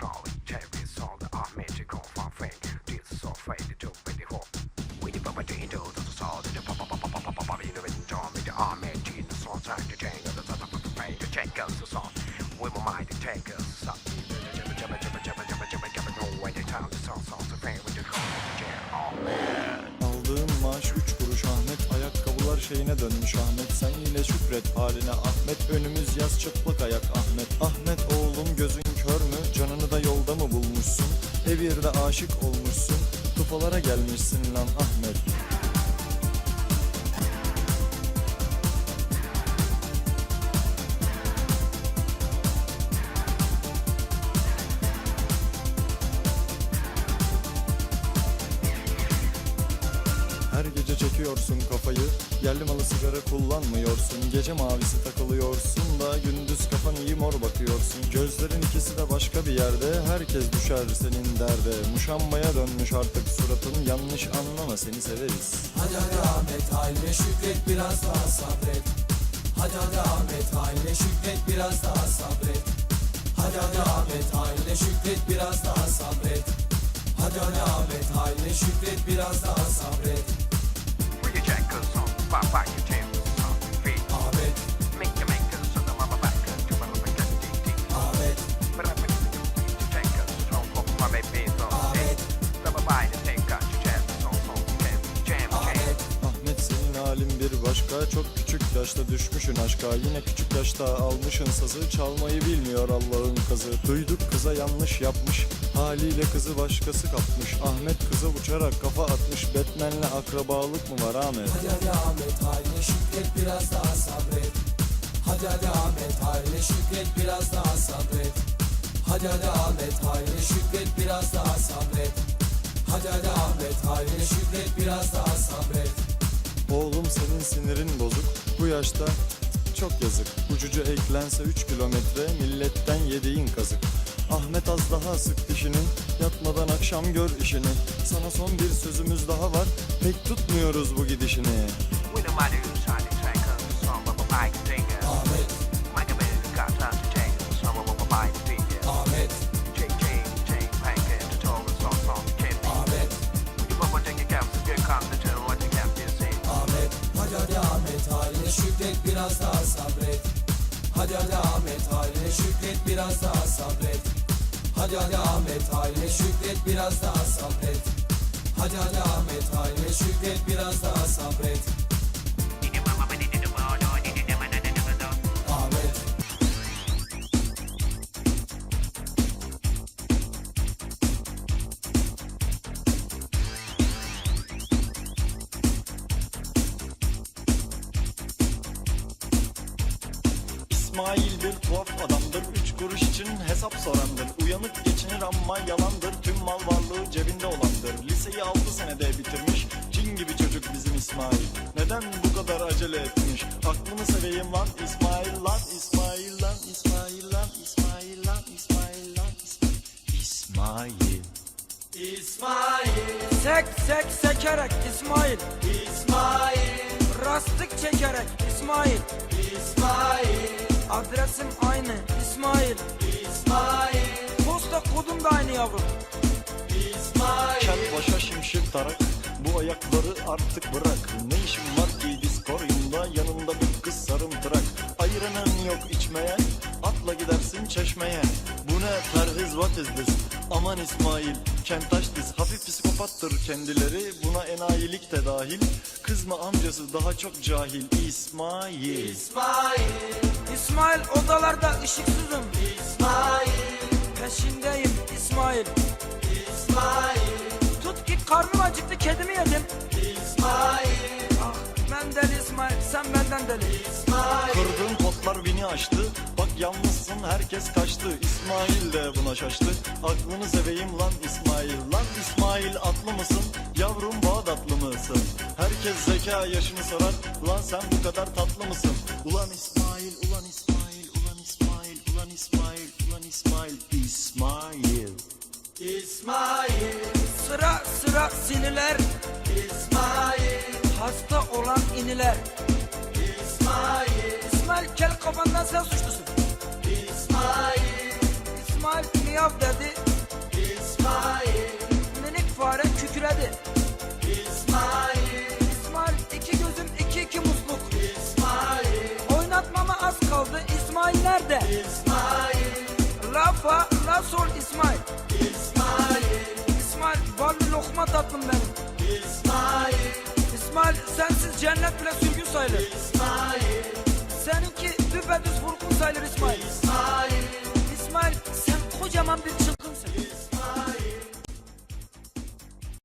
Charlie, Terry, Saul, the hope. Aldığım maaş 3 kuruş Ahmet Ayakkabılar şeyine dönmüş Ahmet Sen yine şükret haline Ahmet Önümüz yaz çıplak ayak Ahmet Ahmet oğlum gözün kör mü Canını da yolda mı bulmuşsun? Ev yerde aşık olmuşsun. Tufalara gelmişsin lan Ahmet çekiyorsun kafayı. Yerli malı sigara kullanmıyorsun. Gece mavisi takılıyorsun da Gündüz kafan iyi mor bakıyorsun. Gözlerin ikisi de başka bir yerde. Herkes düşer senin derde. Muşambaya dönmüş artık suratın. Yanlış anlama seni severiz. Hadi hadi Ahmet haline şükret biraz daha sabret. Hadi hadi Ahmet haline şükret biraz daha sabret. Hadi hadi Ahmet haline şükret biraz daha sabret. Hadi hadi Ahmet haline şükret biraz daha sabret jackets on, pop back your jams on feet. Ahmet, Make the make us on the mama back to my mama get deep deep. Ahmet, But I'm gonna do the jackets on pop my baby on. Ahmet, Baba by the take out your jam on on jam jam jam. Ahmet Ahmet senin halin bir başka Çok küçük yaşta düşmüşün aşka Yine küçük yaşta almışın sazı Çalmayı bilmiyor Allah'ın kızı Duyduk kıza yanlış yapmış Haliyle kızı başkası kapmış. Ahmet kıza uçarak kafa atmış. Batman'le akrabalık mı var Ahmet? Hadi hadi Ahmet haline şükret biraz daha sabret. Hadi hadi Ahmet haline şükret biraz daha sabret. Hadi hadi Ahmet haline şükret biraz daha sabret. Hadi hadi Ahmet haline şükret biraz daha sabret. Oğlum senin sinirin bozuk. Bu yaşta çok yazık. Ucucu eklense 3 kilometre Milletten yediğin kazık Ahmet az daha sık dişini. Yatmadan akşam gör işini. Sana son bir sözümüz daha var. Pek tutmuyoruz bu gidişini. Ahmet. Ahmet. Ahmet. Hadi hadi Ahmet haline şükret biraz daha sabret. Hadi hadi Ahmet haline şükret biraz daha sabret Hadi hadi Ahmet haline şükret biraz daha sabret. Hadi hadi Ahmet haline şükret biraz daha sabret. İsmail bir tuhaf Üç kuruş için hesap sorandır. Uyanık geçinir ama yalandır. Tüm mal varlığı cebinde olandır. Liseyi altı senede bitirmiş. Cin gibi çocuk bizim İsmail. Neden bu kadar acele etmiş? Aklını seveyim lan İsmail lan İsmail lan İsmail lan İsmail lan İsmail lan İsmail. İsmail. Sek sek sekerek İsmail. İsmail. Rastlık çekerek İsmail. İsmail. Adresim aynı İsmail. İsmail. Posta kodum da aynı yavrum. İsmail. Kel başa şimşir tarak Bu ayakları artık bırak. Ne işin var ki diskoryumda Yanında bir kız sarımtırak Ayıranın yok içmeye Atla gidersin çeşmeye. Bu ne perhiz what is this? Aman İsmail kentaş diz. Hafif psikopattır kendileri Buna enayilik de dahil. Kızma amcası daha çok cahil. İsmail. İsmail İsmail odalarda ışıksızım. İsmail. Peşindeyim İsmail. İsmail. Tut ki karnım acıktı kedimi yedim. İsmail. Ah ben deli İsmail sen benden deli. İsmail. Kırdığın potlar beni Bak yalnızsın herkes kaçtı. İsmail de buna şaştı. Aklını seveyim lan İsmail. Lan İsmail atlı mısın? Yavrum Bağdatlı mısın? Herkes zeka yaşını sorar Ulan sen bu kadar tatlı mısın? Ulan İsmail, ulan İsmail, ulan İsmail, ulan İsmail, ulan İsmail, İsmail. İsmail. Sıra sıra siniler İsmail. Hasta olan iniler. İsmail. İsmail kel kafandan sen suçlusun Beni dedi. İsmail. Minik fare kükredi. İsmail. İsmail iki gözüm iki iki musluk. İsmail. Oynatmama az kaldı. İsmail nerede? İsmail. La fa la sol İsmail. İsmail. İsmail var mı lokma tatlım benim. İsmail. İsmail sensiz cennet bile sürgün sayılır. İsmail. Seninki düpedüz vurgun sayılır İsmail. İsmail kocaman bir çılgınsın.